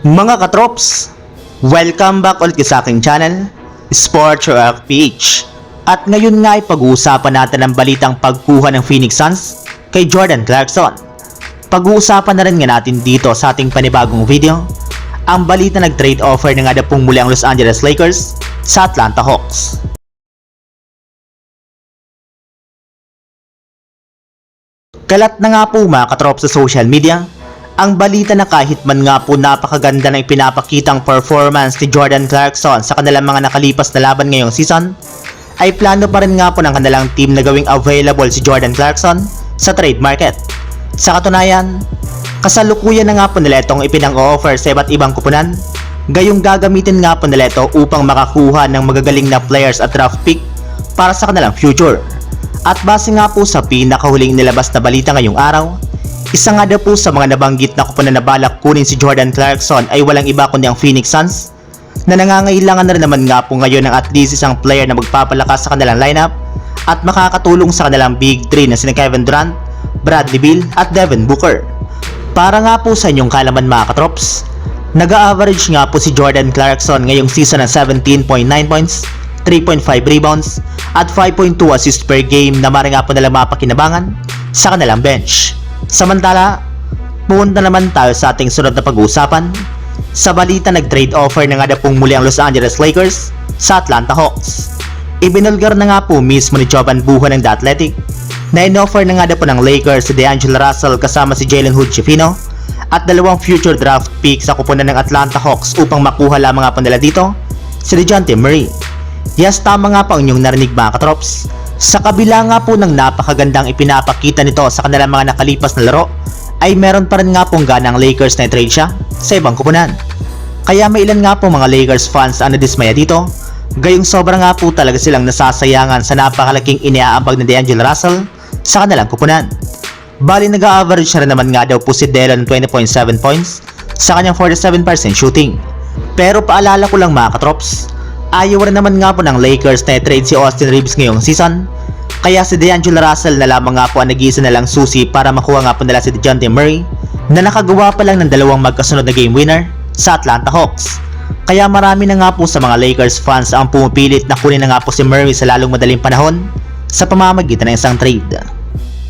Mga katrops, welcome back ulit sa aking channel, Sports Rock PH. At ngayon nga ay pag-uusapan natin ang balitang pagkuha ng Phoenix Suns kay Jordan Clarkson. Pag-uusapan na rin nga natin dito sa ating panibagong video, ang balita nag-trade offer na nga na pong muli ang Los Angeles Lakers sa Atlanta Hawks. Kalat na nga po mga katrop sa social media, ang balita na kahit man nga po napakaganda ng ipinapakitang performance ni Jordan Clarkson sa kanilang mga nakalipas na laban ngayong season, ay plano pa rin nga po ng kanilang team na gawing available si Jordan Clarkson sa trade market. Sa katunayan, kasalukuyan na nga po nila itong ipinang-offer sa iba't ibang kupunan, gayong gagamitin nga po nila ito upang makakuha ng magagaling na players at draft pick para sa kanilang future. At base nga po sa pinakahuling nilabas na balita ngayong araw, isa nga daw po sa mga nabanggit na kupunan na balak kunin si Jordan Clarkson ay walang iba kundi ang Phoenix Suns na nangangailangan na rin naman nga po ngayon ng at least isang player na magpapalakas sa kanilang lineup at makakatulong sa kanilang big 3 na sina Kevin Durant, Bradley Beal at Devin Booker. Para nga po sa inyong kalaman mga katrops, nag-average nga po si Jordan Clarkson ngayong season ng 17.9 points, 3.5 rebounds, at 5.2 assists per game na mara nga po nila mapakinabangan sa kanilang bench. Samantala, pumunta naman tayo sa ating sunod na pag-uusapan. Sa balita nag-trade offer na nga na pong muli ang Los Angeles Lakers sa Atlanta Hawks. Ibinulgar na nga po mismo ni Jovan Buho ng The Athletic na in-offer na nga na po ng Lakers si DeAngelo Russell kasama si Jalen Hood Schifino at dalawang future draft pick sa kupunan ng Atlanta Hawks upang makuha lamang nga po nila dito si DeJounte Murray. Yes, tama nga po ang inyong narinig mga katrops. Sa kabila nga po ng napakagandang ipinapakita nito sa kanilang mga nakalipas na laro, ay meron pa rin nga pong ganang Lakers na trade siya sa ibang kupunan. Kaya may ilan nga po mga Lakers fans ang nadismaya dito, gayong sobra nga po talaga silang nasasayangan sa napakalaking iniaambag na DeAngelo Russell sa kanilang kupunan. Bali nag-average na rin naman nga daw po si Delo ng 20.7 points sa kanyang 47% shooting. Pero paalala ko lang mga katrops, ayaw rin naman nga po ng Lakers na trade si Austin Reeves ngayong season. Kaya si DeAngelo Russell na lamang nga po ang nag-iisa na lang susi para makuha nga po nila si DeJounte Murray na nakagawa pa lang ng dalawang magkasunod na game winner sa Atlanta Hawks. Kaya marami na nga po sa mga Lakers fans ang pumipilit na kunin na nga po si Murray sa lalong madaling panahon sa pamamagitan ng isang trade.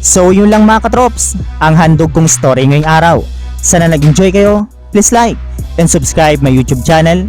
So yun lang mga katrops, ang handog kong story ngayong araw. Sana nag-enjoy kayo, please like and subscribe my YouTube channel,